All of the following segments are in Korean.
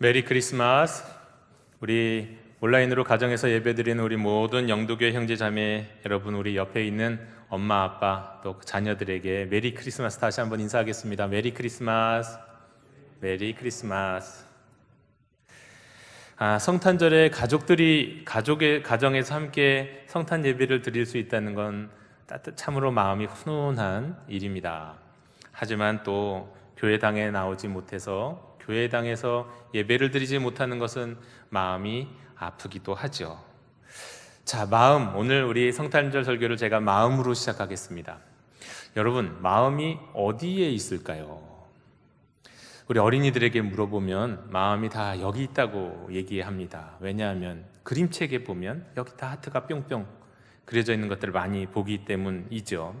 메리 크리스마스. 우리 온라인으로 가정에서 예배드리는 우리 모든 영도교회 형제 자매 여러분, 우리 옆에 있는 엄마, 아빠 또그 자녀들에게 메리 크리스마스 다시 한번 인사하겠습니다. 메리 크리스마스. 메리 크리스마스. 아, 성탄절에 가족들이 가족의 가정에서 함께 성탄 예배를 드릴 수 있다는 건 따뜻 참으로 마음이 훈훈한 일입니다. 하지만 또 교회당에 나오지 못해서 교회당에서 예배를 드리지 못하는 것은 마음이 아프기도 하죠. 자, 마음 오늘 우리 성탄절 설교를 제가 마음으로 시작하겠습니다. 여러분, 마음이 어디에 있을까요? 우리 어린이들에게 물어보면 마음이 다 여기 있다고 얘기합니다. 왜냐하면 그림책에 보면 여기 다 하트가 뿅뿅 그려져 있는 것들을 많이 보기 때문이죠.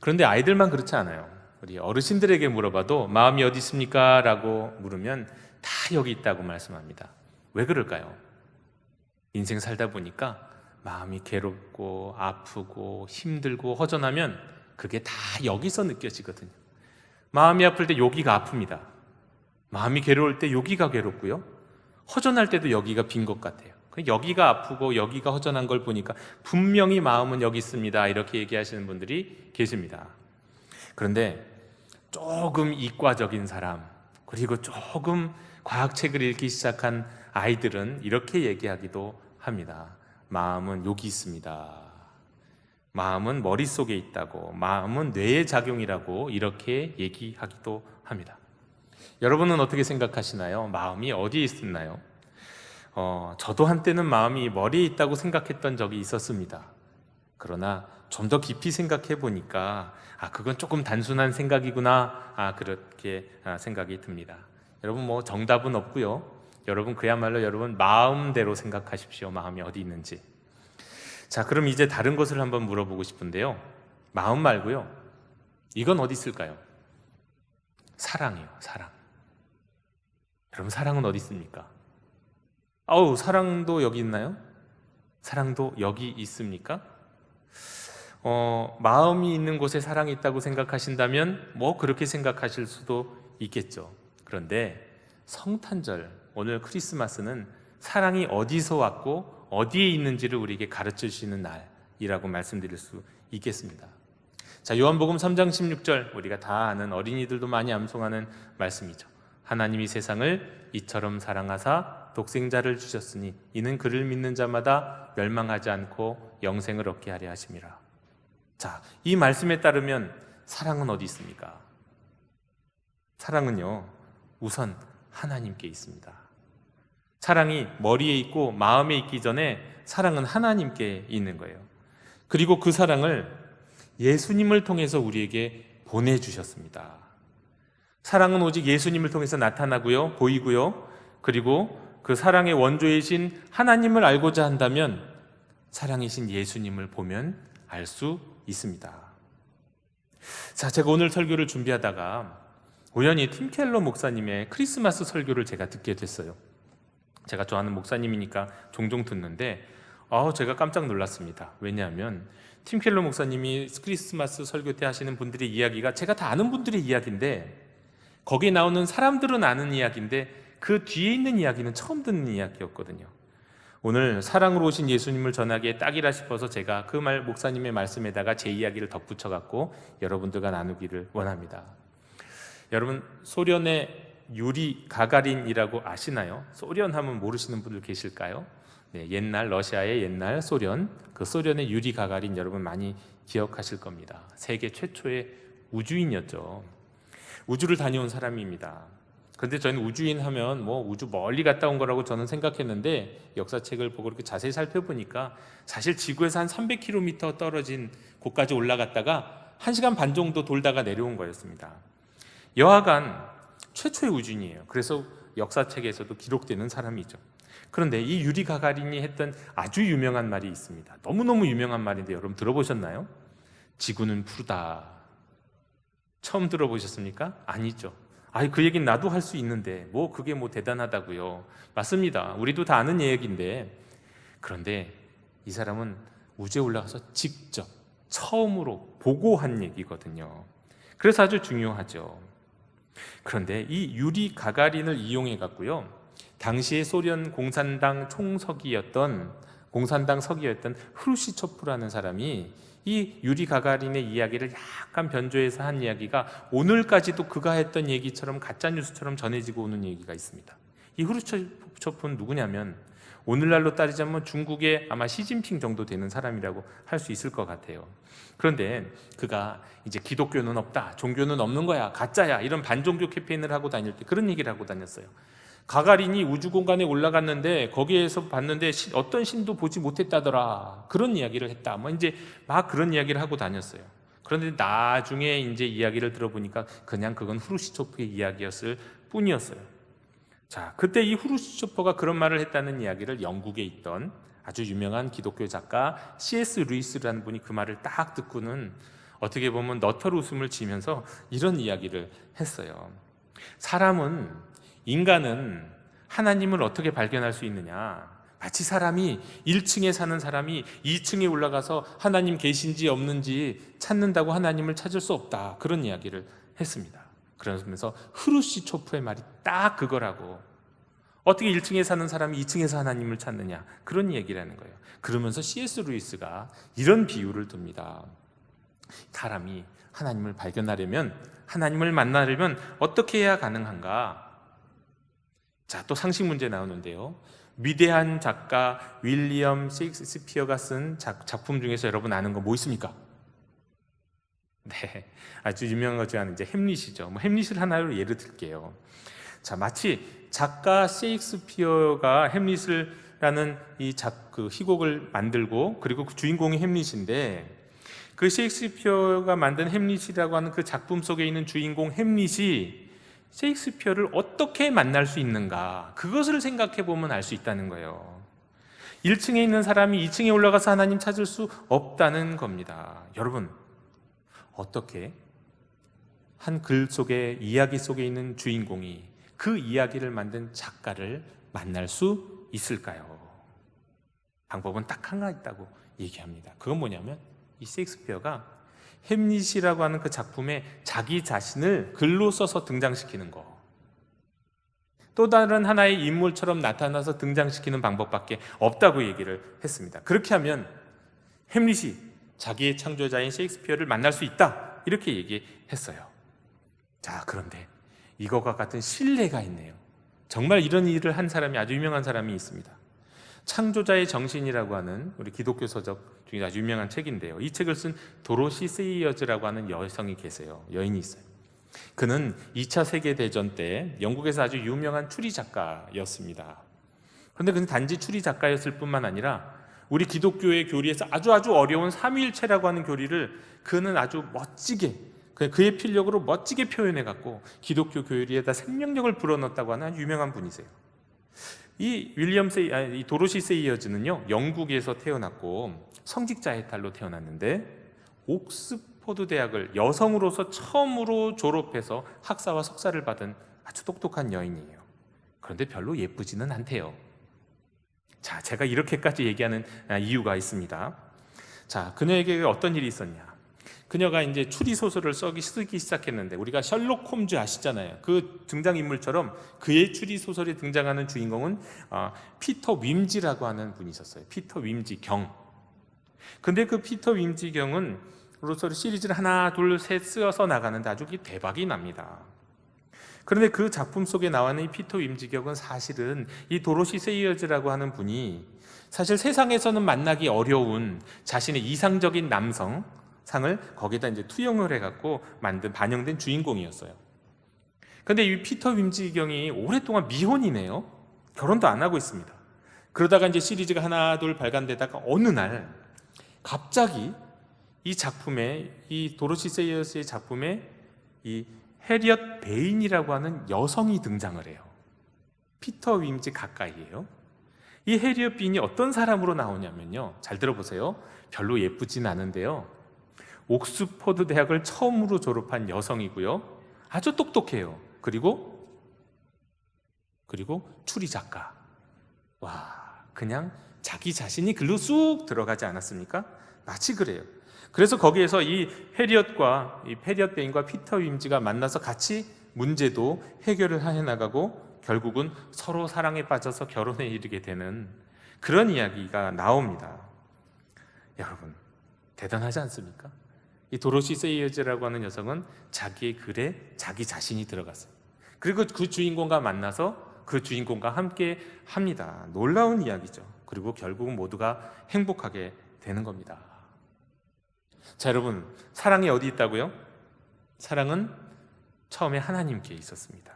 그런데 아이들만 그렇지 않아요. 우리 어르신들에게 물어봐도 마음이 어디 있습니까? 라고 물으면 다 여기 있다고 말씀합니다. 왜 그럴까요? 인생 살다 보니까 마음이 괴롭고 아프고 힘들고 허전하면 그게 다 여기서 느껴지거든요. 마음이 아플 때 여기가 아픕니다. 마음이 괴로울 때 여기가 괴롭고요. 허전할 때도 여기가 빈 것 같아요. 그 여기가 아프고 여기가 허전한 걸 보니까 분명히 마음은 여기 있습니다. 이렇게 얘기하시는 분들이 계십니다. 그런데 조금 이과적인 사람, 그리고 조금 과학책을 읽기 시작한 아이들은 이렇게 얘기하기도 합니다. 마음은 여기 있습니다. 마음은 머릿속에 있다고, 마음은 뇌의 작용이라고 이렇게 얘기하기도 합니다. 여러분은 어떻게 생각하시나요? 마음이 어디에 있었나요? 어, 저도 한때는 마음이 머리에 있다고 생각했던 적이 있었습니다. 그러나 좀 더 깊이 생각해 보니까 아 그건 조금 단순한 생각이구나 아 그렇게 아, 생각이 듭니다. 여러분 뭐 정답은 없고요. 여러분 그야말로 여러분 마음대로 생각하십시오. 마음이 어디 있는지. 자 그럼 이제 다른 것을 한번 물어보고 싶은데요. 마음 말고요. 이건 어디 있을까요? 사랑이요. 사랑. 여러분 사랑은 어디 있습니까? 아우 사랑도 여기 있나요? 사랑도 여기 있습니까? 어, 마음이 있는 곳에 사랑이 있다고 생각하신다면 뭐 그렇게 생각하실 수도 있겠죠. 그런데 성탄절 오늘 크리스마스는 사랑이 어디서 왔고 어디에 있는지를 우리에게 가르쳐 주시는 날이라고 말씀드릴 수 있겠습니다. 자, 요한복음 3장 16절 우리가 다 아는 어린이들도 많이 암송하는 말씀이죠. 하나님이 세상을 이처럼 사랑하사 독생자를 주셨으니 이는 그를 믿는 자마다 멸망하지 않고 영생을 얻게 하려 하심이라. 자, 이 말씀에 따르면 사랑은 어디 있습니까? 사랑은요, 우선 하나님께 있습니다. 사랑이 머리에 있고 마음에 있기 전에 사랑은 하나님께 있는 거예요. 그리고 그 사랑을 예수님을 통해서 우리에게 보내주셨습니다. 사랑은 오직 예수님을 통해서 나타나고요, 보이고요, 그리고 그 사랑의 원조이신 하나님을 알고자 한다면 사랑이신 예수님을 보면 알 수 있습니다. 자, 제가 오늘 설교를 준비하다가 우연히 팀 켈러 목사님의 크리스마스 설교를 제가 듣게 됐어요. 제가 좋아하는 목사님이니까 종종 듣는데, 아, 제가 깜짝 놀랐습니다. 왜냐하면 팀 켈러 목사님이 크리스마스 설교 때 하시는 분들의 이야기가 제가 다 아는 분들의 이야기인데, 거기에 나오는 사람들은 아는 이야기인데 그 뒤에 있는 이야기는 처음 듣는 이야기였거든요. 오늘 사랑으로 오신 예수님을 전하기에 딱이라 싶어서 제가 그 말 목사님의 말씀에다가 제 이야기를 덧붙여 갖고 여러분들과 나누기를 원합니다. 여러분 소련의 유리 가가린이라고 아시나요? 소련 하면 모르시는 분들 계실까요? 네, 옛날 러시아의 옛날 소련 그 소련의 유리 가가린 여러분 많이 기억하실 겁니다. 세계 최초의 우주인이었죠. 우주를 다녀온 사람입니다. 그런데 저희는 우주인 하면 뭐 우주 멀리 갔다 온 거라고 저는 생각했는데 역사책을 보고 이렇게 자세히 살펴보니까 사실 지구에서 한 300km 떨어진 곳까지 올라갔다가 1시간 반 정도 돌다가 내려온 거였습니다. 여하간 최초의 우주인이에요. 그래서 역사책에서도 기록되는 사람이죠. 그런데 이 유리 가가린이 했던 아주 유명한 말이 있습니다. 너무너무 유명한 말인데 여러분 들어보셨나요? 지구는 푸르다. 처음 들어보셨습니까? 아니죠. 아이 그 얘기는 나도 할 수 있는데 뭐 그게 뭐 대단하다고요. 맞습니다. 우리도 다 아는 얘기인데 그런데 이 사람은 우주에 올라가서 직접 처음으로 보고 한 얘기거든요. 그래서 아주 중요하죠. 그런데 이 유리 가가린을 이용해 갖고요. 당시의 소련 공산당 총서기였던 공산당 서기였던 후르시초프라는 사람이 이 유리 가가린의 이야기를 약간 변조해서 한 이야기가 오늘까지도 그가 했던 얘기처럼 가짜 뉴스처럼 전해지고 오는 얘기가 있습니다. 이 후르시초프는 누구냐면 오늘날로 따지자면 중국의 아마 시진핑 정도 되는 사람이라고 할 수 있을 것 같아요. 그런데 그가 이제 기독교는 없다, 종교는 없는 거야, 가짜야 이런 반종교 캠페인을 하고 다닐 때 그런 얘기를 하고 다녔어요. 가가린이 우주 공간에 올라갔는데 거기에서 봤는데 시- 어떤 신도 보지 못했다더라 그런 이야기를 했다. 뭐 이제 막 그런 이야기를 하고 다녔어요. 그런데 나중에 이제 이야기를 들어보니까 그냥 그건 후르시초프의 이야기였을 뿐이었어요. 자, 그때 이 후르시초프가 그런 말을 했다는 이야기를 영국에 있던 아주 유명한 기독교 작가 C.S. 루이스라는 분이 그 말을 딱 듣고는 어떻게 보면 너털 웃음을 지면서 이런 이야기를 했어요. 사람은 인간은 하나님을 어떻게 발견할 수 있느냐? 마치 사람이 1층에 사는 사람이 2층에 올라가서 하나님 계신지 없는지 찾는다고 하나님을 찾을 수 없다. 그런 이야기를 했습니다. 그러면서 흐루시초프의 말이 딱 그거라고. 어떻게 1층에 사는 사람이 2층에서 하나님을 찾느냐? 그런 얘기를 하는 거예요. 그러면서 C.S. 루이스가 이런 비유를 듭니다. 사람이 하나님을 발견하려면 하나님을 만나려면 어떻게 해야 가능한가? 자, 또 상식 문제 나오는데요. 위대한 작가 윌리엄 셰익스피어가 쓴 작, 작품 중에서 여러분 아는 거 뭐 있습니까? 네, 아주 유명한 것 중에 하나는 이제 햄릿이죠. 뭐 햄릿을 하나로 예를 들게요. 자, 마치 작가 셰익스피어가 햄릿을라는 이 작, 그 희곡을 만들고 그리고 그 주인공이 햄릿인데 그 셰익스피어가 만든 햄릿이라고 하는 그 작품 속에 있는 주인공 햄릿이 셰익스피어를 어떻게 만날 수 있는가 그것을 생각해 보면 알 수 있다는 거예요. 1층에 있는 사람이 2층에 올라가서 하나님 찾을 수 없다는 겁니다. 여러분 어떻게 한 글 속에 이야기 속에 있는 주인공이 그 이야기를 만든 작가를 만날 수 있을까요? 방법은 딱 하나 있다고 얘기합니다. 그건 뭐냐면 이 셰익스피어가 햄릿이라고 하는 그 작품에 자기 자신을 글로 써서 등장시키는 거. 또 다른 하나의 인물처럼 나타나서 등장시키는 방법밖에 없다고 얘기를 했습니다. 그렇게 하면 햄릿이 자기의 창조자인 셰익스피어를 만날 수 있다. 이렇게 얘기했어요. 자, 그런데 이거와 같은 신뢰가 있네요. 정말 이런 일을 한 사람이 아주 유명한 사람이 있습니다. 창조자의 정신이라고 하는 우리 기독교 서적 중에 아주 유명한 책인데요. 이 책을 쓴 도로시 세이어즈라고 하는 여성이 계세요. 여인이 있어요. 그는 2차 세계 대전 때 영국에서 아주 유명한 추리 작가였습니다. 그런데 그는 단지 추리 작가였을 뿐만 아니라 우리 기독교의 교리에서 아주 아주 어려운 삼위일체라고 하는 교리를 그는 아주 멋지게 그- 그의 필력으로 멋지게 표현해 갖고 기독교 교리에다 생명력을 불어넣었다고 하는 유명한 분이세요. 이 윌리엄 세이, 아니, 이 도로시 세이어즈는요 영국에서 태어났고 성직자의 딸로 태어났는데 옥스포드 대학을 여성으로서 처음으로 졸업해서 학사와 석사를 받은 아주 똑똑한 여인이에요. 그런데 별로 예쁘지는 않대요. 자, 제가 이렇게까지 얘기하는 아, 이유가 있습니다. 자, 그녀에게 어떤 일이 있었냐? 그녀가 이제 추리 소설을 쓰기 시작했는데 우리가 셜록 홈즈 아시잖아요. 그 등장 인물처럼 그의 추리 소설에 등장하는 주인공은 어, 피터 윈지라고 하는 분이 있었어요. 피터 윈지 경. 근데 그 피터 윈지 경은 로서를 시리즈를 하나, 둘, 셋 쓰어서 나가는데 아주 대박이 납니다. 그런데 그 작품 속에 나오는 이 피터 윈지격은 사실은 이 도로시 세이어즈라고 하는 분이 사실 세상에서는 만나기 어려운 자신의 이상적인 남성 상을 거기다 이제 투영을 해갖고 만든 반영된 주인공이었어요. 근데 이 피터 윈지경이 오랫동안 미혼이네요. 결혼도 안 하고 있습니다. 그러다가 이제 시리즈가 하나 둘 발간되다가 어느 날 갑자기 이 작품에 이 도로시 세이어스의 작품에 이 해리엇 베인이라고 하는 여성이 등장을 해요. 피터 윈지 가까이에요. 이 해리엇 베인이 어떤 사람으로 나오냐면요. 잘 들어보세요. 별로 예쁘진 않은데요. 옥스퍼드 대학을 처음으로 졸업한 여성이고요. 아주 똑똑해요. 그리고 그리고 추리 작가. 와, 그냥 자기 자신이 글로 쑥 들어가지 않았습니까? 마치 그래요. 그래서 거기에서 이 해리엇과 이 페리엇 베인과 피터 윈지가 만나서 같이 문제도 해결을 해 나가고 결국은 서로 사랑에 빠져서 결혼에 이르게 되는 그런 이야기가 나옵니다. 여러분 대단하지 않습니까? 이 도로시 세이어즈라고 하는 여성은 자기의 글에 자기 자신이 들어갔어요. 그리고 그 주인공과 만나서 그 주인공과 함께 합니다. 놀라운 이야기죠. 그리고 결국은 모두가 행복하게 되는 겁니다. 자, 여러분, 사랑이 어디 있다고요? 사랑은 처음에 하나님께 있었습니다.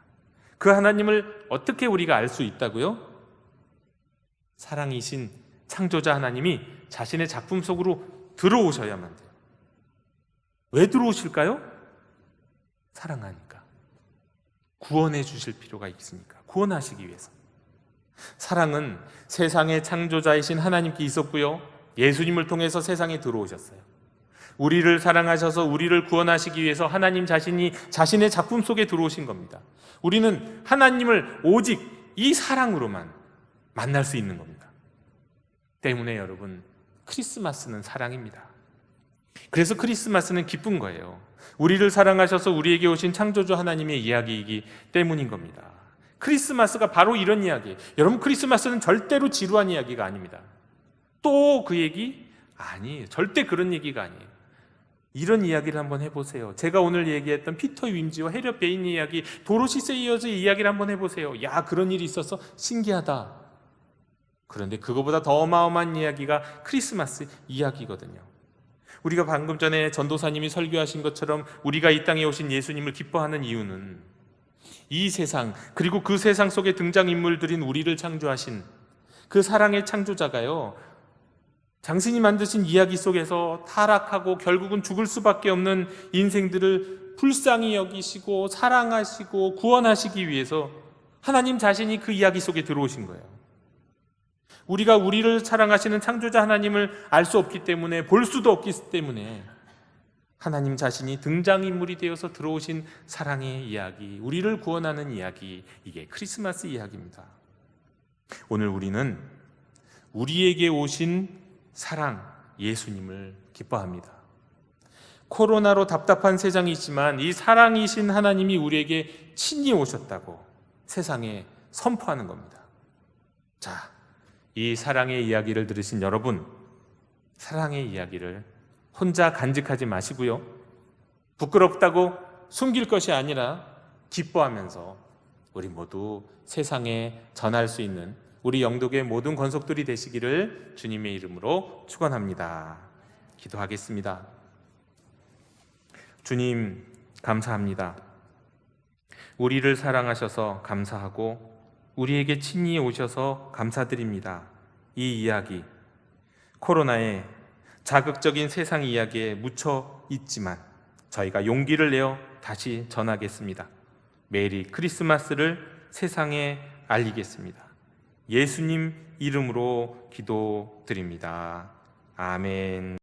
그 하나님을 어떻게 우리가 알 수 있다고요? 사랑이신 창조자 하나님이 자신의 작품 속으로 들어오셔야만 돼요. 왜 들어오실까요? 사랑하니까. 구원해 주실 필요가 있으니까. 구원하시기 위해서. 사랑은 세상의 창조자이신 하나님께 있었고요. 예수님을 통해서 세상에 들어오셨어요. 우리를 사랑하셔서 우리를 구원하시기 위해서 하나님 자신이 자신의 작품 속에 들어오신 겁니다. 우리는 하나님을 오직 이 사랑으로만 만날 수 있는 겁니다. 때문에 여러분, 크리스마스는 사랑입니다. 그래서 크리스마스는 기쁜 거예요. 우리를 사랑하셔서 우리에게 오신 창조주 하나님의 이야기이기 때문인 겁니다. 크리스마스가 바로 이런 이야기예요. 여러분, 크리스마스는 절대로 지루한 이야기가 아닙니다. 또 그 얘기? 아니에요. 절대 그런 얘기가 아니에요. 이런 이야기를 한번 해보세요. 제가 오늘 얘기했던 피터 윈지와 해려 베인 이야기, 도로시 세이어즈의 이야기를 한번 해보세요. 야, 그런 일이 있어서 신기하다. 그런데 그거보다 더 어마어마한 이야기가 크리스마스 이야기거든요. 우리가 방금 전에 전도사님이 설교하신 것처럼 우리가 이 땅에 오신 예수님을 기뻐하는 이유는 이 세상, 그리고 그 세상 속에 등장인물들인 우리를 창조하신 그 사랑의 창조자가요, 당신이 만드신 이야기 속에서 타락하고 결국은 죽을 수밖에 없는 인생들을 불쌍히 여기시고 사랑하시고 구원하시기 위해서 하나님 자신이 그 이야기 속에 들어오신 거예요. 우리가 우리를 사랑하시는 창조자 하나님을 알 수 없기 때문에 볼 수도 없기 때문에 하나님 자신이 등장인물이 되어서 들어오신 사랑의 이야기, 우리를 구원하는 이야기, 이게 크리스마스 이야기입니다. 오늘 우리는 우리에게 오신 사랑 예수님을 기뻐합니다. 코로나로 답답한 세상이지만 이 사랑이신 하나님이 우리에게 친히 오셨다고 세상에 선포하는 겁니다. 자, 이 사랑의 이야기를 들으신 여러분, 사랑의 이야기를 혼자 간직하지 마시고요. 부끄럽다고 숨길 것이 아니라 기뻐하면서 우리 모두 세상에 전할 수 있는 우리 영독의 모든 권속들이 되시기를 주님의 이름으로 축원합니다. 기도하겠습니다. 주님 감사합니다. 우리를 사랑하셔서 감사하고 우리에게 친히 오셔서 감사드립니다. 이 이야기 코로나의 자극적인 세상 이야기에 묻혀 있지만 저희가 용기를 내어 다시 전하겠습니다. 메리 크리스마스를 세상에 알리겠습니다. 예수님 이름으로 기도드립니다. 아멘.